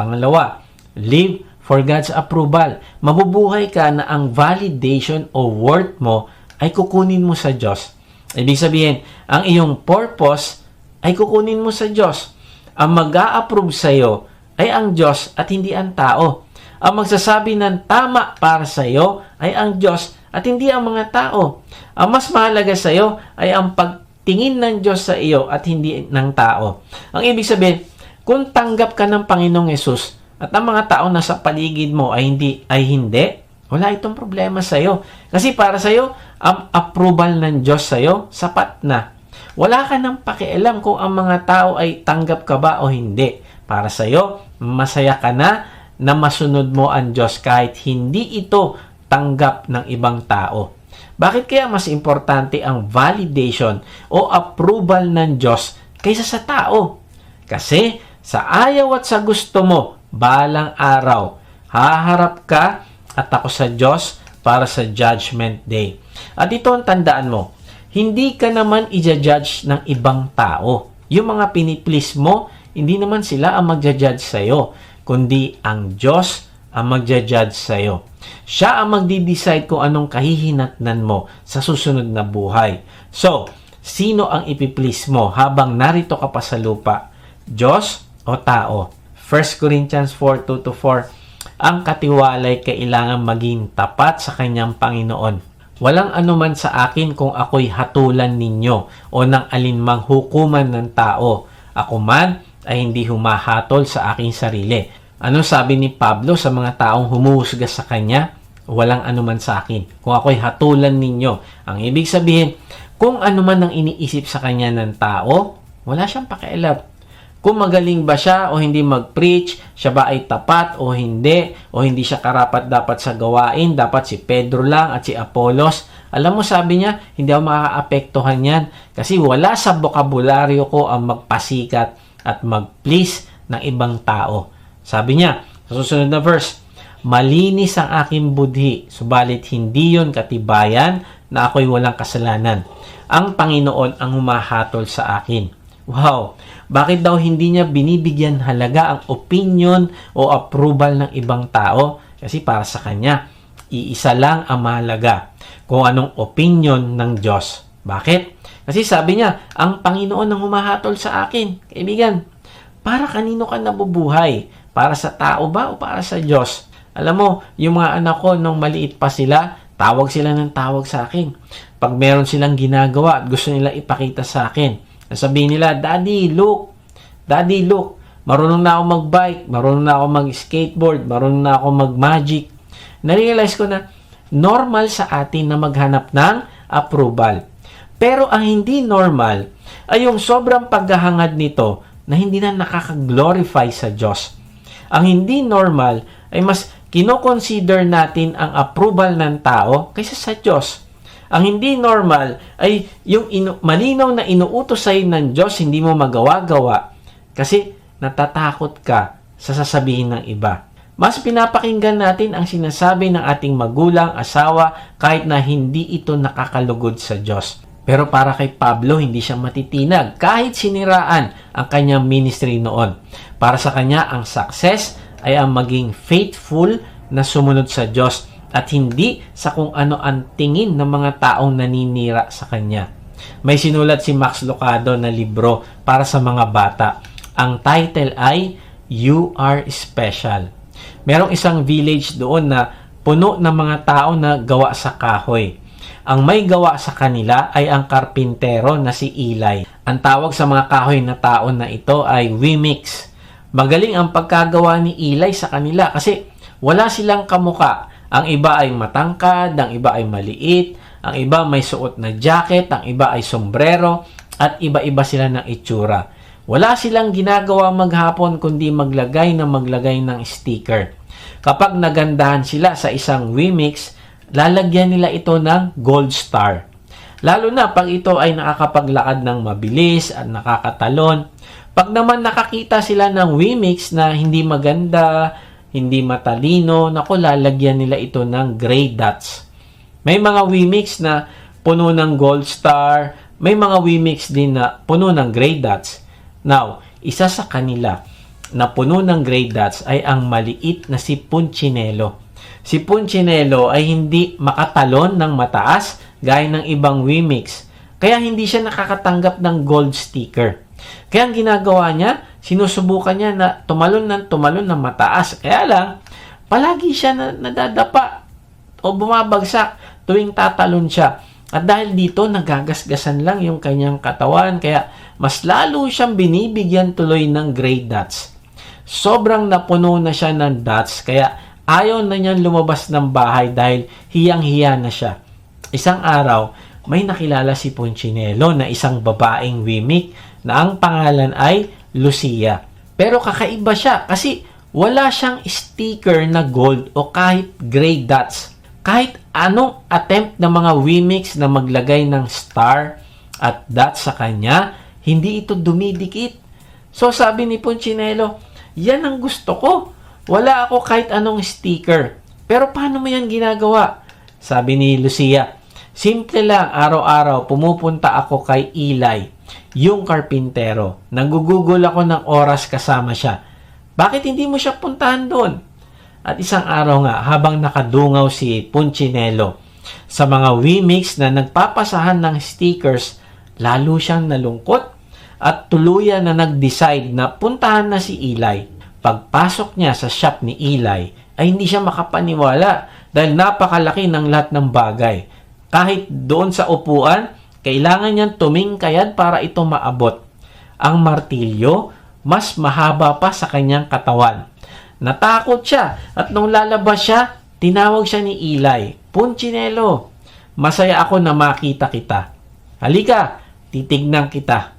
Pangalawa, live for God's approval. Mabubuhay ka na ang validation o worth mo ay kukunin mo sa Diyos. Ibig sabihin, ang iyong purpose ay kukunin mo sa Diyos. Ang mag-a-approve sa iyo ay ang Diyos at hindi ang tao. Ang magsasabi ng tama para sa iyo ay ang Diyos at hindi ang mga tao. Ang mas mahalaga sa iyo ay ang pagtingin ng Diyos sa iyo at hindi ng tao. Ang ibig sabihin, kung tanggap ka ng Panginoong Yesus at ang mga tao na sa paligid mo ay hindi, ay hindi, wala itong problema sa iyo. Kasi para sa iyo, ang approval ng Diyos sa iyo, sapat na. Wala ka nang pakialam kung ang mga tao ay tanggap ka ba o hindi. Para sa iyo, masaya ka na na masunod mo ang Diyos kahit hindi ito tanggap ng ibang tao. Bakit kaya mas importante ang validation o approval ng Diyos kaysa sa tao? Kasi sa ayaw at sa gusto mo, balang araw, haharap ka at ako sa Diyos para sa Judgment Day. At ito ang tandaan mo, hindi ka naman i-judge ng ibang tao. Yung mga piniplease mo, hindi naman sila ang magja-judge sa'yo, kundi ang Diyos ang magja-judge sa'yo. Siya ang magdi-decide kung anong kahihinatnan mo sa susunod na buhay. So, sino ang ipiplease mo habang narito ka pa sa lupa? Diyos o tao? 1 Corinthians 4:2-4 Ang katiwalay kailangan maging tapat sa kanyang Panginoon. Walang anuman sa akin kung ako'y hatulan ninyo o ng alinmang hukuman ng tao. Ako man ay hindi humahatol sa aking sarili. Ano sabi ni Pablo sa mga taong humuhusga sa kanya? Walang anuman sa akin. Kung ako'y hatulan ninyo. Ang ibig sabihin, kung anuman ang iniisip sa kanya ng tao, wala siyang pakialam. Kung magaling ba siya o hindi mag-preach, siya ba ay tapat o hindi, o hindi siya karapat dapat sa gawain, dapat si Pedro lang at si Apolos. Alam mo, sabi niya, hindi ako makakaapektuhan yan kasi wala sa bokabularyo ko ang magpasikat at mag-please ng ibang tao. Sabi niya, sa susunod na verse, Malinis ang aking budhi, subalit hindi yon katibayan na ako'y walang kasalanan. Ang Panginoon ang humahatol sa akin. Wow! Bakit daw hindi niya binibigyan halaga ang opinion o approval ng ibang tao? Kasi para sa kanya, iisa lang ang mahalaga kung anong opinion ng Diyos. Bakit? Kasi sabi niya, ang Panginoon ang humahatol sa akin. Kaibigan, para kanino ka nabubuhay? Para sa tao ba o para sa Diyos? Alam mo, yung mga anak ko nung maliit pa sila, tawag sila ng tawag sa akin. Pag meron silang ginagawa at gusto nila ipakita sa akin, sabihin nila, Daddy, look. Daddy, look. Marunong na ako mag-bike, marunong na ako mag-skateboard, marunong na ako mag-magic. Narealize ko na normal sa atin na maghanap ng approval. Pero ang hindi normal ay yung sobrang paghahangad nito na hindi na nakaka-glorify sa Diyos. Ang hindi normal ay mas kinoconsider natin ang approval ng tao kaysa sa Diyos. Ang hindi normal ay yung inu- malinaw na inuutos sa'yo ng Diyos, hindi mo magawa-gawa kasi natatakot ka sa sasabihin ng iba. Mas pinapakinggan natin ang sinasabi ng ating magulang, asawa, kahit na hindi ito nakakalugod sa Diyos. Pero para kay Pablo, hindi siya matitinag kahit siniraan ang kanyang ministry noon. Para sa kanya, ang success ay ang maging faithful na sumunod sa Diyos at hindi sa kung ano ang tingin ng mga taong naninira sa kanya. May sinulat si Max Lucado na libro para sa mga bata. Ang title ay You Are Special. Merong isang village doon na puno ng mga tao na gawa sa kahoy. Ang may gawa sa kanila ay ang karpintero na si Eli. Ang tawag sa mga kahoy na tao na ito ay Wimix. Magaling ang pagkagawa ni Eli sa kanila kasi wala silang kamuka. Ang iba ay matangkad, ang iba ay maliit, ang iba may suot na jacket, ang iba ay sombrero, at iba-iba sila ng itsura. Wala silang ginagawa maghapon kundi maglagay na maglagay ng sticker. Kapag nagandahan sila sa isang Wimix, lalagyan nila ito ng gold star. Lalo na pag ito ay nakakapaglakad ng mabilis at nakakatalon. Pag naman nakakita sila ng Wimix na hindi maganda, hindi matalino, naku, lalagyan nila ito ng gray dots. May mga Wimix na puno ng gold star, may mga Wimix din na puno ng gray dots. Now, isa sa kanila na puno ng gray dots ay ang maliit na si Punchinello. Si Punchinello ay hindi makatalon ng mataas gaya ng ibang Wimix, kaya hindi siya nakakatanggap ng gold sticker. Kaya ang ginagawa niya, sinusubukan niya na tumalon ng tumalon ng mataas. Kaya lang, palagi siya na, nadadapa o bumabagsak tuwing tatalon siya. At dahil dito, nagagasgasan lang yung kanyang katawan. Kaya mas lalo siyang binibigyan tuloy ng gray dots. Sobrang napuno na siya ng dots. Kaya ayaw na niyang lumabas ng bahay dahil hiyang-hiya na siya. Isang araw, may nakilala si Punchinello na isang babaeng wimik na ang pangalan ay Lucia. Pero kakaiba siya kasi wala siyang sticker na gold o kahit gray dots. Kahit anong attempt ng mga wimix na maglagay ng star at dots sa kanya, hindi ito dumidikit. So sabi ni Punchinello, yan ang gusto ko. Wala ako kahit anong sticker. Pero paano mo yan ginagawa? Sabi ni Lucia, simple lang, araw-araw pumupunta ako kay Eli, yung karpintero. Nagugugol ako ng oras kasama siya. Bakit hindi mo siya puntahan doon? At isang araw nga, habang nakadungaw si Punchinello sa mga Wimix na nagpapasahan ng stickers, lalo siyang nalungkot at tuluyan na nag-decide na puntahan na si Eli. Pagpasok niya sa shop ni Eli, ay hindi siya makapaniwala dahil napakalaki ng lahat ng bagay. Kahit doon sa upuan, kailangan niyang tumingkayad para ito maabot. Ang martilyo, mas mahaba pa sa kanyang katawan. Natakot siya at nung lalabas siya, tinawag siya ni Eli, Punchinello, masaya ako na makita kita. Halika, titignan kita.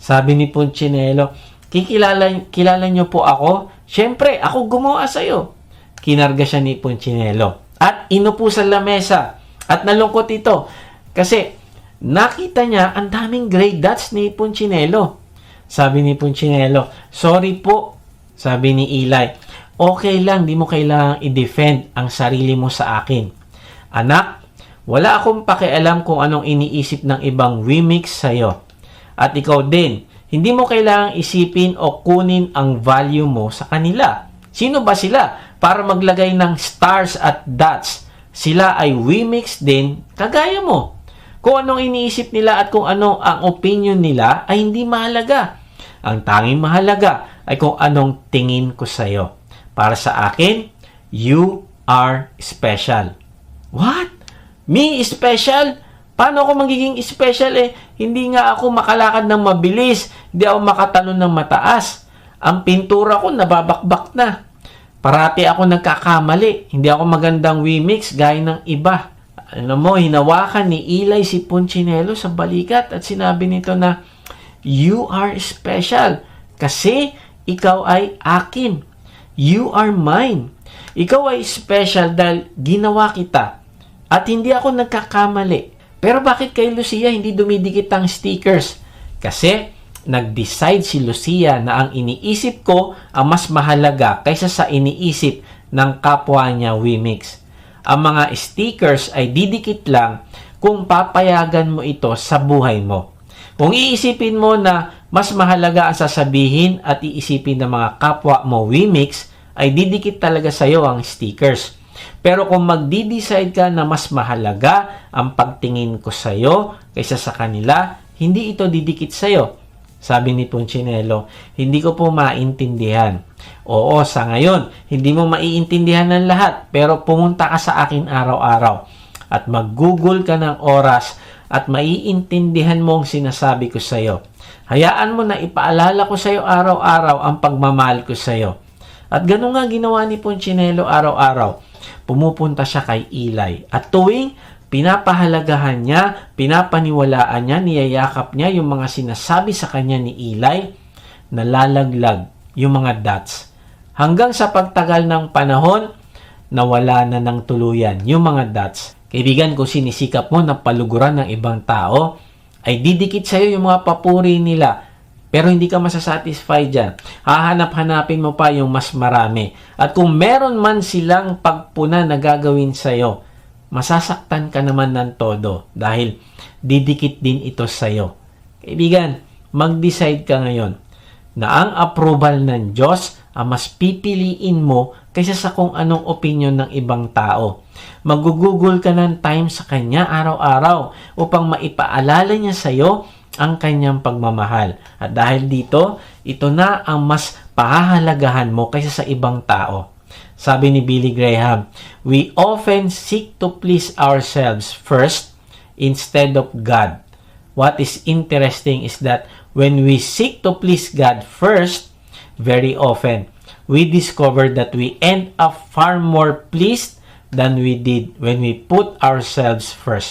Sabi ni Punchinello, kikilala kilala niyo po ako? Siyempre, ako gumawa sa'yo. Kinarga siya ni Punchinello. At inupo sa lamesa. At nalungkot ito. Kasi nakita niya ang daming gray dots ni Punchinello. Sabi ni Punchinello, sorry po. Sabi ni Eli, okay lang, di mo kailangang i-defend ang sarili mo sa akin. Anak, wala akong pakialam kung anong iniisip ng ibang wimix sa'yo. At ikaw din, hindi mo kailangang isipin o kunin ang value mo sa kanila. Sino ba sila para maglagay ng stars at dots? Sila ay wimix din, kagaya mo. Kung anong iniisip nila at kung ano ang opinion nila ay hindi mahalaga. Ang tanging mahalaga ay kung anong tingin ko sa iyo. Para sa akin, you are special. What? Me special? Paano ako magiging special eh? Hindi nga ako makalakad ng mabilis. Hindi ako makatalon ng mataas. Ang pintura ko nababakbak na. Parati ako nagkakamali. Hindi ako magandang wimix gaya ng iba. Alam mo, hinawakan ni Eli si Punchinello sa balikat at sinabi nito na, You are special kasi ikaw ay akin. You are mine. Ikaw ay special dahil ginawa kita at hindi ako nagkakamali. Pero bakit kay Lucia hindi dumidikit ang stickers? Kasi nag-decide si Lucia na ang iniisip ko ang mas mahalaga kaysa sa iniisip ng kapwa niya Wimix. Ang mga stickers ay didikit lang kung papayagan mo ito sa buhay mo. Kung iisipin mo na mas mahalaga ang sasabihin at iisipin ng mga kapwa mo Wimix, ay didikit talaga sa iyo ang stickers. Pero kung magdi-decide ka na mas mahalaga ang pagtingin ko sa iyo kaysa sa kanila, hindi ito didikit sa iyo. Sabi ni Punchinello, hindi ko po maintindihan. Oo, sa ngayon, hindi mo maiintindihan ng lahat, pero pumunta ka sa akin araw-araw at mag-google ka ng oras at maiintindihan mo ang sinasabi ko sa iyo. Hayaan mo na ipaalala ko sa iyo araw-araw ang pagmamahal ko sa iyo. At ganun nga ginawa ni Punchinello araw-araw. Pumupunta siya kay Eli. At tuwing pinapahalagahan niya, pinapaniwalaan niya, niyayakap niya yung mga sinasabi sa kanya ni Eli, nalalaglag yung mga dots. Hanggang sa pagtagal ng panahon, nawala na ng tuluyan yung mga dots. Kaibigan, kung sinisikap mo na paluguran ng ibang tao, ay didikit sa'yo yung mga papuri nila. Pero hindi ka masasatisfy dyan. Hahanap-hanapin mo pa yung mas marami. At kung meron man silang pagpuna na gagawin sa'yo, masasaktan ka naman ng todo dahil didikit din ito sa'yo. Kaibigan, mag-decide ka ngayon na ang approval ng Diyos ang mas pipiliin mo kaysa sa kung anong opinion ng ibang tao. Magugugol ka ng time sa kanya araw-araw upang maipaalala niya sa iyo ang kanyang pagmamahal. At dahil dito, ito na ang mas pahahalagahan mo kaysa sa ibang tao. Sabi ni Billy Graham, we often seek to please ourselves first instead of God. What is interesting is that when we seek to please God first, very often, we discover that we end up far more pleased than we did when we put ourselves first.